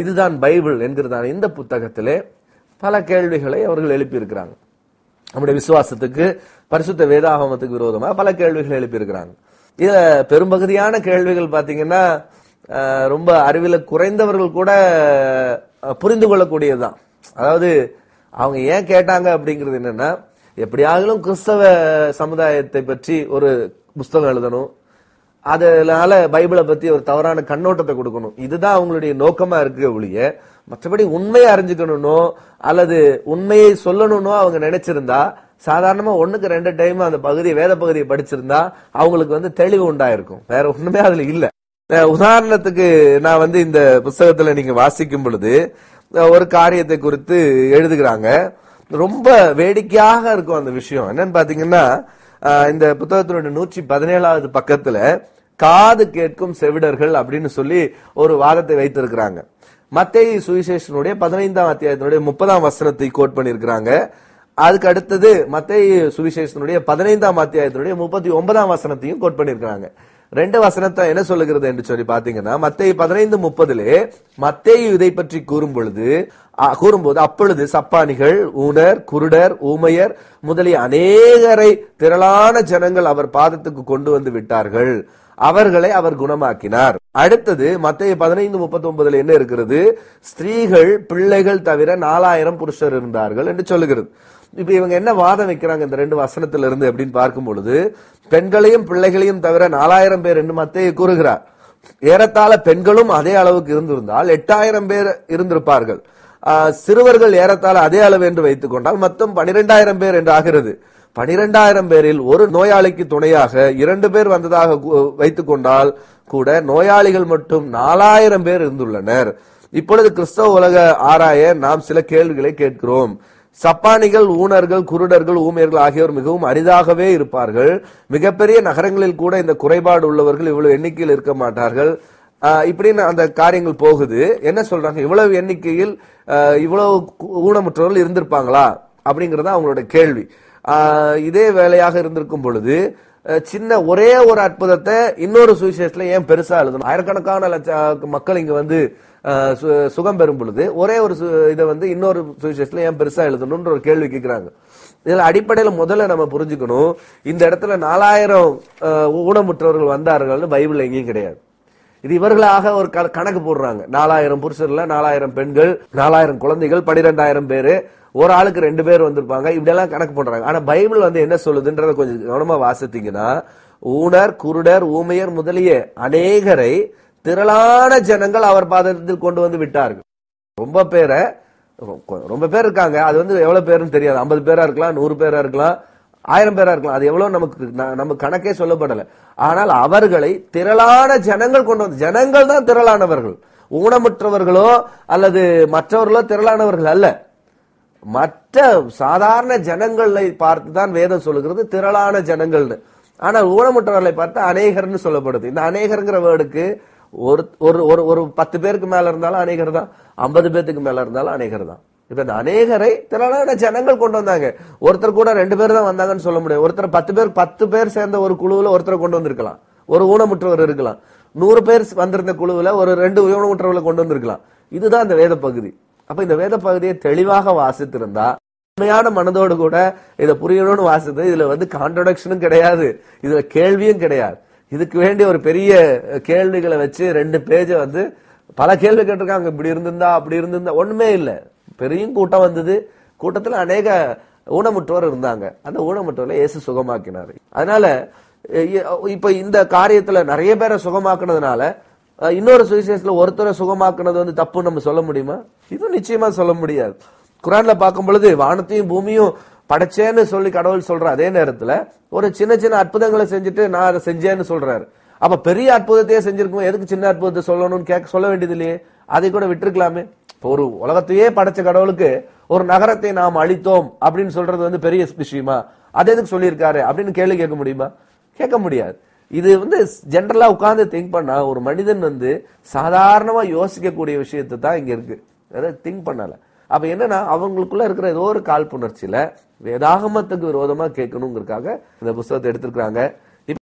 இதுதான் பைபிள் என்கிறதான இந்த புத்தகத்திலே பல கேள்விகளை அவர்கள் எழுப்பியிருக்கிறாங்க. நம்முடைய விசுவாசத்துக்கு பரிசுத்த வேதாகமத்துக்கு விரோதமாக பல கேள்விகள் எழுப்பியிருக்கிறாங்க. இதுல பெரும்பகுதியான கேள்விகள் பார்த்தீங்கன்னா ரொம்ப அறிவில் குறைந்தவர்கள் கூட புரிந்து கொள்ளக்கூடியதுதான். அதாவது அவங்க ஏன் கேட்டாங்க அப்படிங்கிறது என்னன்னா எப்படியாகிலும் கிறிஸ்தவ சமுதாயத்தை பற்றி ஒரு புஸ்தகம் எழுதணும் அதனால பைபிளை பத்தி ஒரு தவறான கண்ணோட்டத்தை கொடுக்கணும். இதுதான் அவங்களுடைய நோக்கமா இருக்கு ஒழிய மற்றபடி உண்மையை அறிஞ்சுக்கணும்னோ அல்லது உண்மையை சொல்லணும்னோ அவங்க நினைச்சிருந்தா சாதாரணமா ஒண்ணுக்கு ரெண்டு டைம் அந்த பகுதி வேத பகுதியை படிச்சிருந்தா அவங்களுக்கு வந்து தெளிவு உண்டாயிருக்கும். வேற ஒண்ணுமே அதுல இல்ல. உதாரணத்துக்கு நான் வந்து இந்த புஸ்தகத்துல நீங்க வாசிக்கும் பொழுது ஒரு காரியத்தை குறித்து எழுதுகிறாங்க. ரொம்ப வேடிக்கையாக இருக்கும் அந்த விஷயம். என்னன்னு பாத்தீங்கன்னா இந்த புத்தகத்தினுடைய நூற்றி பதினேழாவது பக்கத்துல காது கேட்கும் செவிடர்கள் அப்படின்னு சொல்லி ஒரு வாதத்தை வைத்திருக்கிறாங்க. மத்திய சுவிசேஷனுடைய பதினைந்தாம் அத்தியாயத்தினுடைய முப்பதாம் வசனத்தை கோட் பண்ணியிருக்கிறாங்க. அதுக்கு அடுத்தது மத்திய சுவிசேஷனுடைய பதினைந்தாம் அத்தியாயத்தினுடைய முப்பத்தி ஒன்பதாம் வசனத்தையும் கோட் பண்ணியிருக்கிறாங்க. ரெண்டு வசனத்தை என்ன சொல்லுகிறது என்று சொல்லி பாத்தீங்கன்னா மத்திய பதினைந்து முப்பதிலே மத்தேயு இதை பற்றி கூறும் பொழுது கூறும்போது அப்பொழுது சப்பானிகள் ஊனர் குருடர் ஊமையர் முதலிய அநேகரை திரளான ஜனங்கள் அவர் பாதத்துக்கு கொண்டு வந்து விட்டார்கள். அவர்களை அவர் குணமாக்கினார். அடுத்தது மத்திய பதினைந்து முப்பத்தி ஒன்பதுல என்ன இருக்கிறது? ஸ்திரீகள் பிள்ளைகள் தவிர நாலாயிரம் புருஷர் இருந்தார்கள் என்று சொல்லுகிறது. இப்ப இவங்க என்ன வாதம் வைக்கிறாங்க இந்த ரெண்டு வசனத்துல இருந்து அப்படின்னு பார்க்கும் பொழுது பெண்களையும் பிள்ளைகளையும் தவிர நாலாயிரம் பேர் என்று மத்திய கூறுகிறார். ஏறத்தாழ பெண்களும் அதே அளவுக்கு இருந்திருந்தால் எட்டாயிரம் பேர் இருந்திருப்பார்கள். சிறுவர்கள் ஏறத்தாழ அதே அளவு என்று வைத்துக் கொண்டால் மொத்தம் பனிரெண்டாயிரம் பேர் என்று ஆகிறது. பனிரெண்டாயிரம் பேரில் ஒரு நோயாளிக்கு துணையாக இரண்டு பேர் வந்ததாக வைத்துக் கொண்டால் கூட நோயாளிகள் மட்டும் நாலாயிரம் பேர் இருந்துள்ளனர். இப்பொழுது கிறிஸ்தவ உலக ஆராய நாம் சில கேள்விகளை கேட்கிறோம். சப்பானிகள் ஊனர்கள் குருடர்கள் ஊமையர்கள் ஆகியோர் மிகவும் அரிதாகவே இருப்பார்கள். மிகப்பெரிய நகரங்களில் கூட இந்த குறைபாடு உள்ளவர்கள் இவ்வளவு எண்ணிக்கையில் இருக்க மாட்டார்கள். இப்படின்னு அந்த காரியங்கள் போகுது. என்ன சொல்றாங்க? இவ்வளவு எண்ணிக்கையில் இவ்வளவு ஊனமுற்றவர்கள் இருந்திருப்பாங்களா? அப்படிங்கறது அவங்களோட கேள்வி. இதே வேலையாக இருந்திருக்கும் பொழுது சின்ன ஒரே ஒரு அற்புதத்தை இன்னொரு சுவிசேஷத்துல ஏன் பெருசா எழுதணும்? ஆயிரக்கணக்கான லட்ச மக்கள் இங்க வந்து சு- சுகம் பெறும் பொழுது ஒரே ஒரு சு- இதை வந்து இன்னொரு சுவிசேஷத்துல ஏன் பெருசா எழுதணும்ன்ற ஒரு கேள்வி கேட்கிறாங்க இதுல அடிப்படையில முதல்ல நம்ம புரிஞ்சுக்கணும் இந்த இடத்துல நாலாயிரம் ஊனமுற்றவர்கள் வந்தார்கள்னு பைபிள் எங்கேயும் கிடையாது. இது இவர்களாக ஒரு க- கணக்கு போடுறாங்க. நாலாயிரம் புருஷர்ல நாலாயிரம் பெண்கள் நாலாயிரம் குழந்தைகள் பனிரெண்டாயிரம் பேரு. ஒரு ஆளுக்கு ரெண்டு பேர் வந்திருப்பாங்க. இப்படியெல்லாம் கணக்கு பண்றாங்க ஆனா பைபிள் வந்து என்ன சொல்லுதுன்றத கொஞ்சம் கவனமா வாசித்தீங்கன்னா ஊனர் குருடர் ஊமையர் முதலிய அநேகரை திரளான ஜனங்கள் அவர் பாதத்தில் கொண்டு வந்து விட்டார்கள். ரொம்ப பேரை ரொம்ப பேர் இருக்காங்க. அது வந்து எவ்வளவு பேருன்னு தெரியாது. ஐம்பது பேரா இருக்கலாம் நூறு பேரா இருக்கலாம். ஆயிரம் பேரா இருக்கலாம். அது எவ்வளவு நமக்கு நம்ம கணக்கே சொல்லப்படல. ஆனால் அவர்களை திரளான ஜனங்கள் கொண்டு வந்து ஜனங்கள் தான் திரளானவர்கள். ஊனமுற்றவர்களோ அல்லது மற்றவர்களோ திரளானவர்கள் அல்ல. மற்ற சாதாரண ஜனங்களை பார்த்து தான் வேதம் சொல்லுகிறது திரளான ஜனங்கள்னு ஆனால் ஊனமுற்றவர்களை பார்த்து அநேகர்னு சொல்லப்படுது. இந்த அநேகருங்கிற வேர்டுக்கு ஒரு ஒரு ஒரு ஒரு பத்து பேருக்கு மேல இருந்தாலும் அநேகர் தான் ஐம்பது பேத்துக்கு மேல இருந்தாலும் அநேகர் தான். இப்ப இந்த அநேகரை திரளான ஜனங்கள் கொண்டு வந்தாங்க. ஒருத்தர் கூட ரெண்டு பேர் தான் வந்தாங்கன்னு சொல்ல முடியாது. ஒருத்தர் பத்து பேர் பத்து பேர் சேர்ந்த ஒரு குழுவில் ஒருத்தரை கொண்டு வந்திருக்கலாம். ஒரு ஊனமுற்றவர் இருக்கலாம். நூறு பேர் வந்திருந்த குழுவில் ஒரு ரெண்டு ஊனமுற்றவர்களை கொண்டு வந்திருக்கலாம். இதுதான் இந்த வேத பகுதி. அப்ப இந்த வேத பகுதியை தெளிவாக வாசித்திருந்தா உண்மையான மனதோடு கூட இதை புரியணும்னு வாசித்து இதுல வந்து கான்ட்ரடக்ஷனும் கிடையாது. இதுல கேள்வியும் கிடையாது. இதுக்கு வேண்டிய ஒரு பெரிய கேள்விகளை வச்சு ரெண்டு பேஜை வந்து பல கேள்வி கேட்டிருக்காங்க. இப்படி இருந்திருந்தா அப்படி இருந்திருந்தா ஒண்ணுமே இல்லை. பெரிய கூட்டம் வந்தது. கூட்டத்தில் அநேக ஊனமுற்றோர் இருந்தாங்க. அந்த ஊனமுற்றோர்ல இயேசு சுகமாக்கினார். அதனால இப்போ இப்ப இந்த காரியத்துல நிறைய பேரை சுகமாக்குனதுனால இன்னொரு சுவிசேஷத்துல ஒருத்தரை சுகமாக்குனது வந்து தப்பு நம்ம சொல்ல முடியுமா? இது நிச்சயமா சொல்ல முடியாது. குரான்ல பார்க்கும் பொழுது வானத்தையும் பூமியும் படைச்சேன்னு சொல்லி கடவுள் சொல்ற அதே நேரத்துல ஒரு சின்ன சின்ன அற்புதங்களை செஞ்சுட்டு நான் அதை செஞ்சேன்னு சொல்றாரு. அப்ப பெரிய அற்புதத்தையே செஞ்சிருக்கோம்? எதுக்கு சின்ன அற்புதத்தை சொல்லணும்னு கேட்க சொல்ல வேண்டியது இல்லையே. அதை கூட விட்டுருக்கலாமே. ஒரு உலகத்தையே படைச்ச கடவுளுக்கு ஒரு நகரத்தை நாம் அழித்தோம் அப்படின்னு சொல்றது வந்து பெரிய விஷயமா? அது எதுக்கு சொல்லியிருக்காரு? அப்படின்னு கேள்வி கேட்க முடியுமா? கேட்க முடியாது. இது வந்து ஜென்ரலா உட்காந்து திங்க் பண்ணா ஒரு மனிதன் வந்து சாதாரணமா யோசிக்கக்கூடிய விஷயத்தை தான் இங்க இருக்கு. அதாவது திங்க் பண்ணல. அப்ப என்னன்னா அவங்களுக்குள்ள இருக்கிற ஏதோ ஒரு காழ்ப்புணர்ச்சியில வேதாகமத்துக்கு விரோதமா கேட்கணுங்கிறதுக்காக இந்த புஸ்தகத்தை எடுத்திருக்கிறாங்க.